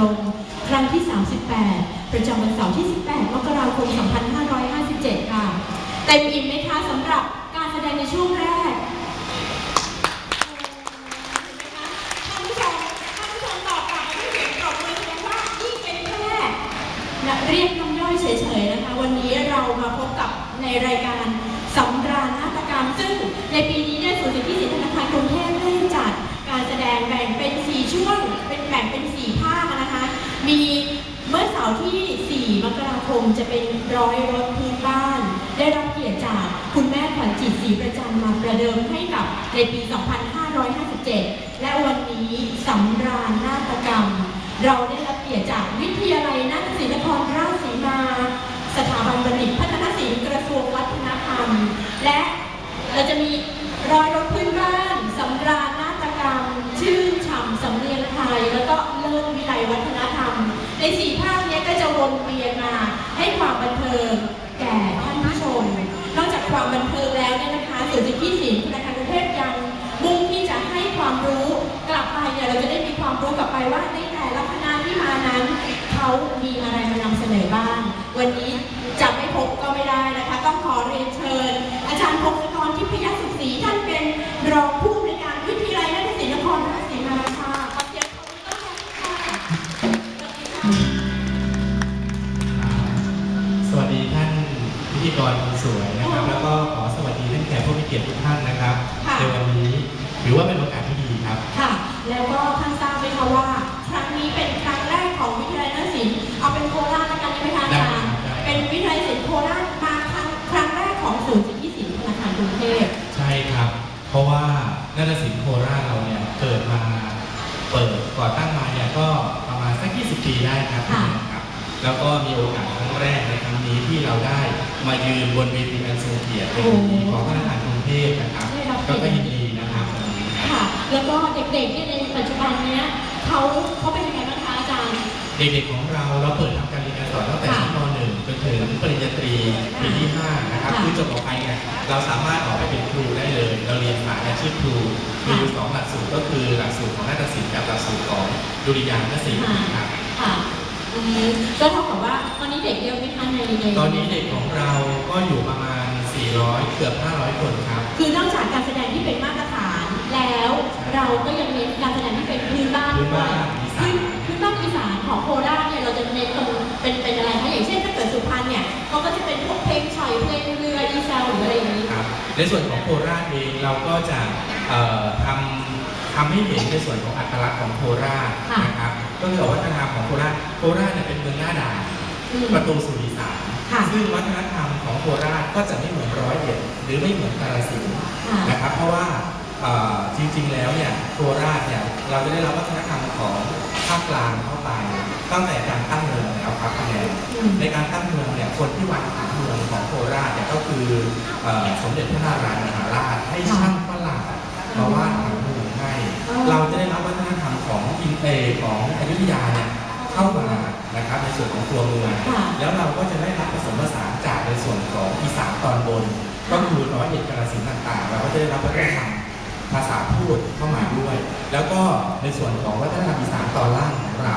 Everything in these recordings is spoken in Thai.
รง ครั้งที่ 38 ประจำวันเสาร์ที่ 18 มกราคม 2557 ค่ะ เต็มอิ่มไหมคะสำหรับการแสดงในช่วงแรกท่านผู้ชมท่านผู้ชมตอบกลับมาด้วยเสียงปรบมือแสดงว่านี่เป็นแค่เรียกน้ำย่อยเฉยๆนะคะ วันนี้เรามาพบกับในรายการ มีเมื่อเสาร์ที่ 4 มกราคมจะเป็นร้อยรถพื้นบ้าน ได้รับเกียรติจากคุณแม่ขวัญจิตศรีประจันมาประเดิมให้กับในปี 2557 และวันนี้สำราญนาฏกรรม เราได้รับเกียรติจากวิทยาลัยนาฏศิลป์นครราชสีมา สถาบันบัณฑิตพัฒนศิลป์กระทรวงวัฒนธรรม และเราจะมีร้อยรถพื้นบ้านสำราญนาฏกรรม ชื่นฉ่ำสำเนียงไทย แล้วก็เลิศวิไลวัฒนธรรม ในสี่ภาคนี้ก็จะวนเวียนมาให้ความบันเทิงแก่ท่านผู้ชม นอกจากความบันเทิงแล้วเนี่ยนะคะศูนย์สิทธิศิลป์ธนาคารกรุงเทพยังมุ่งที่จะให้ความรู้กลับไปเนี่ยเราจะได้มีความรู้กลับไปว่าในแต่ละคณะที่มานั้น เขามีอะไรมานำเสนอบ้าง วันนี้ ธีกรคนสวยนะครับ แล้วก็ขอสวัสดีท่านแขกผู้มีเกียรติทุกท่านนะครับค่ะ ในวันนี้ถือว่าเป็นโอกาสที่ดีครับ ค่ะ แล้วก็ท่านทราบไหมคะว่า ครั้งนี้เป็นครั้งแรกของวิทยาลัยนาฏศิลป์เอาเป็นโคราชแล้วกันได้ไหมคะอาจารย์ได้ครับ เป็นวิทยาลัยศิลป์โคราชมาครั้งครั้งแรกของศูนย์สิทธิศิลป์ธนาคารกรุงเทพ ใช่ครับ เพราะว่านาฏศิลป์โคราชเราเนี่ยเกิดมาเปิดก่อตั้งมาเนี่ยก็ประมาณสัก 20 ปีได้ครับค่ะ ครับ แล้วก็มีโอกาส มายืนบนเวทีอันทรงเกียรติในวันนี้ของธนาคารกรุงเทพนะครับได้รับเกีก็ยรติก็ยินดีนะครับวันนี้ครับค่ะ แล้วก็เด็กๆเนี่ยในปัจจุบันเนี้ยเขาเขาเป็นยังไงบ้างคะอาจารย์ เด็กๆของเราเราเปิดทำการเรียนการสอนตั้งแต่ชั้นม .1 จนถึงปริญญาตรีปีที่ 5 นะครับค่ะคือจบออกไปเนี่ยเราสามารถออกไปเป็นครูได้เลย เราเรียนสายอาชีพครูมีอยู่สองหลักสูตรก็คือหลักสูตรของนาฏศิลป์กับหลักสูตรของดุริยางคศิลป์ครับค่ะ อืมก็เท่ากับว่าตอนนี้เด็กเยอะไหมคะในในตอนนี้เด็กของเราก็อยู่ประมาณ 400 เกือบ 500 คนครับ คือนอกจากการแสดงที่เป็นมาตรฐานแล้ว เราก็ยังเน้นการแสดงที่เป็นพื้นบ้านพื้นด้วยบ้านอีสาน พื้นพื้นบ้านอีสานของโคราชเนี่ยเราจะเน้นตรงเป็นเป็นอะไรคะอย่างเช่นถ้าเกิดสุพรรณเนี่ยเขาก็จะเป็นพวกเพลงฉ่อยเพลงเรือดีเซลหรืออะไรอย่างนี้ ครับในส่วนของโคราชเองเราก็จะเอ่อทำทำให้เห็นในส่วนของอัตลักษณ์ของโคราชค่ะนะครับ ก็คือวัฒนธรรมของโคราชโคราชเนี่ยเป็นเมืองหน้าด่านอืม ประตูสู่อีสานค่ะ ซึ่งวัฒนธรรมของโคราชก็จะไม่เหมือนร้อยเอ็ดหรือไม่เหมือนกาฬสินธุ์ ค่ะ นะครับเพราะว่าเอ่อจริงๆ แล้วเนี่ยโคราชเนี่ยเราจะได้รับวัฒนธรรมของภาคกลางเข้าไปตั้งแต่การตั้งเมืองแล้วครับคะแนนอืม ในการตั้งเมืองเนี่ยคนที่วางผังเมืองของโคราชเนี่ยก็คือเอ่อสมเด็จพระนารายณ์มหาราชให้ช่างฝรั่งมาวาดผังเมืองให้ อ๋อ เราจะได้รับวัฒนธรรม ของอินเอของอยุธยาเนี่ยเข้ามานะครับในส่วนของตัวเมืองค่ะแล้วเราก็จะได้รับผสมผสานจากในส่วนของอีสานตอนบน ก็คือร้อยเอ็ดกาฬสินธุ์ต่างๆ เราก็จะได้รับวัฒนธรรมภาษาพูดเข้ามาด้วย แล้วก็ในส่วนของวัฒนธรรมอีสานตอนล่างของเรา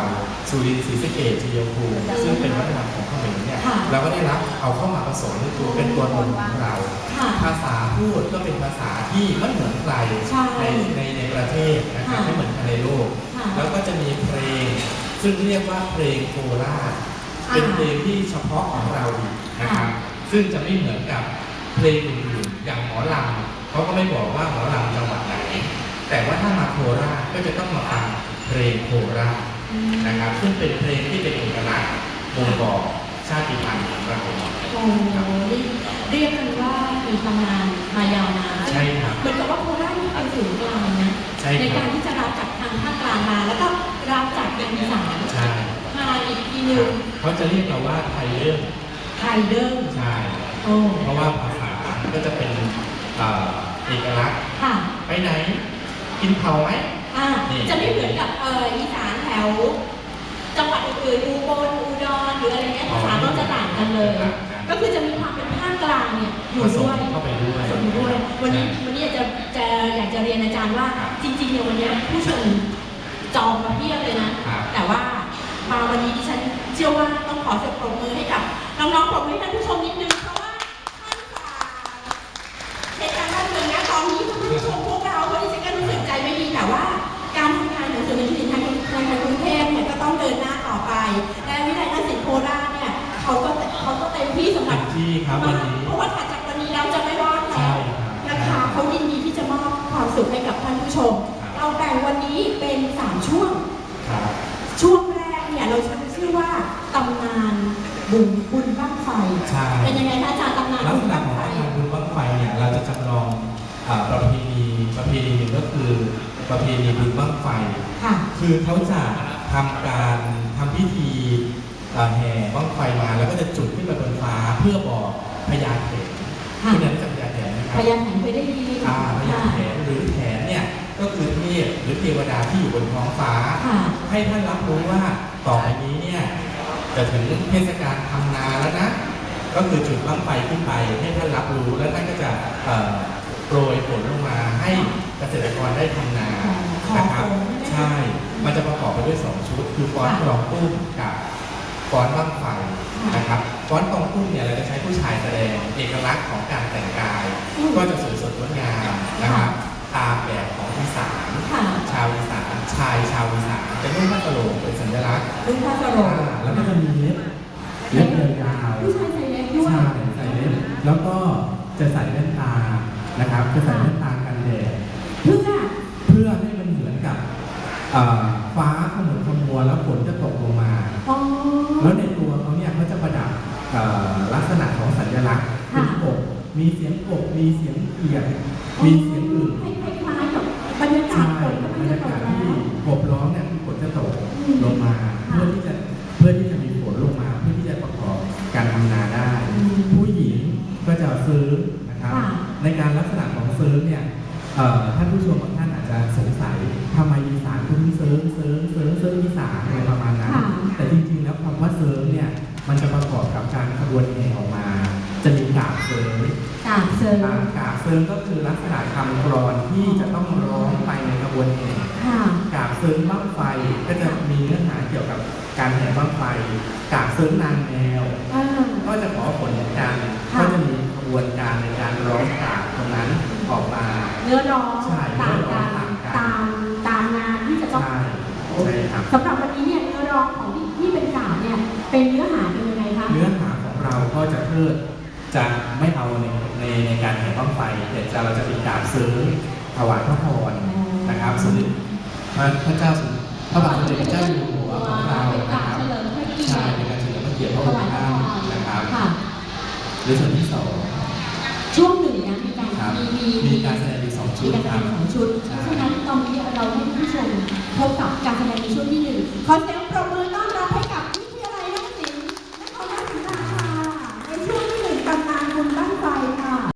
สุรินทร์ศรีสะเกษชัยภูมิซึ่งเป็นวัฒนธรรมของเขมรเนี่ยค่ะเราก็ได้รับเอาเข้ามาผสมในตัวเป็นตัวตนของเรา ค่ะ ภาษาพูดก็เป็นภาษาที่ไม่เหมือนใครใช่ในในในประเทศนะครับค่ะ ไม่เหมือนใครในโลกค่ะ แล้วก็จะมีเพลง ซึ่งเรียกว่าเพลงโคราชอ่าเป็นเพลงที่เฉพาะของเราอีกนะครับ ซึ่งจะไม่เหมือนกับเพลงอื่นๆอย่างหมอลำเขาก็ไม่บอกว่าหมอลำจังหวัดไหน แต่ว่าถ้ามาโคราชก็จะต้องมาฟังเพลงโคราชอืมนะครับ ซึ่งเป็นเพลงที่เป็นเอกลักษณ์บ่งบอกชาติพันธุ์ของเราโอ้โหเรียกกันว่ามีตำนานมายาวนานใช่ครับเหมือนกับว่าโคราชนี่เป็นศูนย์กลางนะใช่ครับการที่จะ แล้วก็รับจากทางอีสานใช่มาอีกทีหคนึรับงเขาจะเรียกเราว่าไทยเริ่มไทยเดิมใช่โอ้เพราะว่าภาษาก็จะเป็นเอ่อเอกลักษณ์ ค่ะไปไหน กินเผาไหม อ่านี่ จะไม่เหมือนกับเอออีสานแถว จังหวัดอื่นๆอุบลอุดรหรืออะไรเงี้ยภาษาก็จะต่างกันเลย ก็คือจะมีความเป็นภาคกลางเนี่ยอยู่ผสมด้วย เข้าไปด้วยผสมอยู่ด้วยวันนี้วันนี้อยากจะจะอยากจะเรียนอาจารย์ว่าครับจริงๆเนี่ยวันนี้ผู้ชม จองมาเพียบเลยนะ ครับ แต่ว่ามาวันนี้ดิฉันเชื่อว่าต้องขอเสียงปรบมือให้กับน้องๆปรบมือให้ท่านผู้ชมนิดนึงเพราะว่าท่านฝากเหตุการณ์บ้านเมืองนะตอนนี้ท่านผู้ชมพวกเราเพราะดิฉันก็รู้สึกใจไม่ดีแต่ว่า การทำงานของสื่อมวลชนทางทางกรุงเทพเนี่ยก็ต้องเดินหน้าต่อไปและวิทยาลัยศิลป์โคราชเนี่ยเขาก็เขาก็เต็มที่สำหรับเต็มที่ครับวันนี้ เพราะว่าถัดจากวันนี้แล้วจะไม่รอดใช่แล้วครับ นะคะเขายินดีที่จะมอบความสุขให้กับท่านผู้ชมครับ เราแบ่งวันนี้เป็นสามช่วง ครับช่วงแรกเนี่ยเราใช้ชื่อว่าตำนานบุญบุญบ้างไฟ ใช่เป็นยังไงคะอาจารย์ตำนานลักบุษญณะบ้างของไฟงานบุญบั้งไฟเนี่ยเราจะจำลองอ่าประเพณีประเพณีหนึ่งก็คือประเพณีบุญบั้งไฟ ค่ะ คือเขาจะทำการทำพิธีเอ่อแห่บั้งไฟมาแล้วก็จะจุดขึ้นไปบนฟ้าเพื่อบอกพญาเถนค่ะคุณนันรู้จักพญาเถนไหมคพรับยานแห่งเคยได้ยินอ่าพญาแถนหรือแถนเนี่ยก็คือเทพ หรือเทวดาที่อยู่บนท้องฟ้า ค่ะ ให้ท่านรับรู้ว่าต่อไปนี้เนี่ยจะถึงเทศกาลทำนาแล้วนะ ก็คือจุดบั้งไฟขึ้นไปให้ท่านรับรู้แล้วท่านก็จะเอ่อโปรยฝนลงมาให้เกษตรกรได้ทำนานะครับใช่ มันจะประกอบไปด้วยสองชุด คือฟ้อนกลองตุ้มกับฟ้อนบั้งไฟนะครับฟ้อนกลองตุ้มเนี่ยเราจะใช้ผู้ชายแสดงเอกลักษณ์ของการแต่งกาย ก็จะสวยสดงดงามนะครับ ตามแบบของอีสานค่ะ ชาวอีสานชายชาวอีสานจะนุ่งผ้าสโลงเป็นสัญลักษณ์ลุงพาสโรอ่าแล้วก็จะมีเล็บเล็บยาวผู้ชายใส่เล็บๆด้วย ใช่ใส่เล็บแล้วก็จะใส่แว่นตานะครับจะใส่แว่นตากันแดด เพื่อเพื่อให้มันเหมือนกับเอ่อฟ้าขมุกขมัวแล้วฝนจะตกลงมา อ๋อ แล้วในตัวเขาเนี่ยเขาจะประดับเอ่อลักษณะของสัญลักษณ์เป็นค่ะกบมีเสียงกบมีเสียงเขียดมีเสียงอื่นให้ ทำนาได้อืมผู้หญิงก็จะซื้อนะครับค่ะในการลักษณะของซื้อเนี่ยเอ่อท่านผู้ชมบางท่านอาจจะสงสัยทำไมอีสานคุณถึงเซิร์ฟเซิร์ฟเซิร์ฟเซิร์ฟอีสานอะไรประมาณนั้นค่ะ แต่จริงๆแล้วคำว่าเซิร์ฟเนี่ยมันจะประกอบกับการขบวนแห่ออกมา จะมีกาบเซิร์ฟกาบเซิร์ฟอ่ากาบเซิร์ฟก็คือลักษณะคำกรอนที่จะต้องร้องไปในขบวนแห่ค่ะ กาบเซิร์ฟบ้างไฟก็จะมีเนื้อหาเกี่ยวกับการแห่บ้างไฟ กาบเซิร์ฟนางแมวอ่า ก็จะขอผลเหมือนกันค่ะ ก็จะมีขบวนการในการร้องกาบตรงนั้นออกมา เนื้อร้องใช่ต่างเนื้อร้กัอนงต่างกันตามตามงานที่จะต้องใช่ใช่ครับ สำหรับวันนี้เนี่ยเนื้อร้องของที่ที่เป็นกาบเนี่ยเป็นเนื้อหาเป็นยังไงคะ เนื้อหาของเราก็จะเทิดจะไม่เอาในในในการแห่บ้างไฟแต่จะเราจะเป็นกราบซื้อถวายพระพรนะครับสมเด็จพระพระเจ้าสมพระบาทสมเด็จพระเจ้าอยู่หัวของเราเป็นนะกาคบรับเฉลิมพระเกียใช่รติเป็นการเฉลิมพระเกียรติพระถองวายค์พระท่าน หรือชุดที่สองช่วงหนึ่งนะมีการมีมีมีการแสดงอยู่สองชุดมีกสองชุดเพราะฉะนั้นตอนนี้เราให้ผู้ชมพบกับการแสดงในช่วงที่หนึ่ง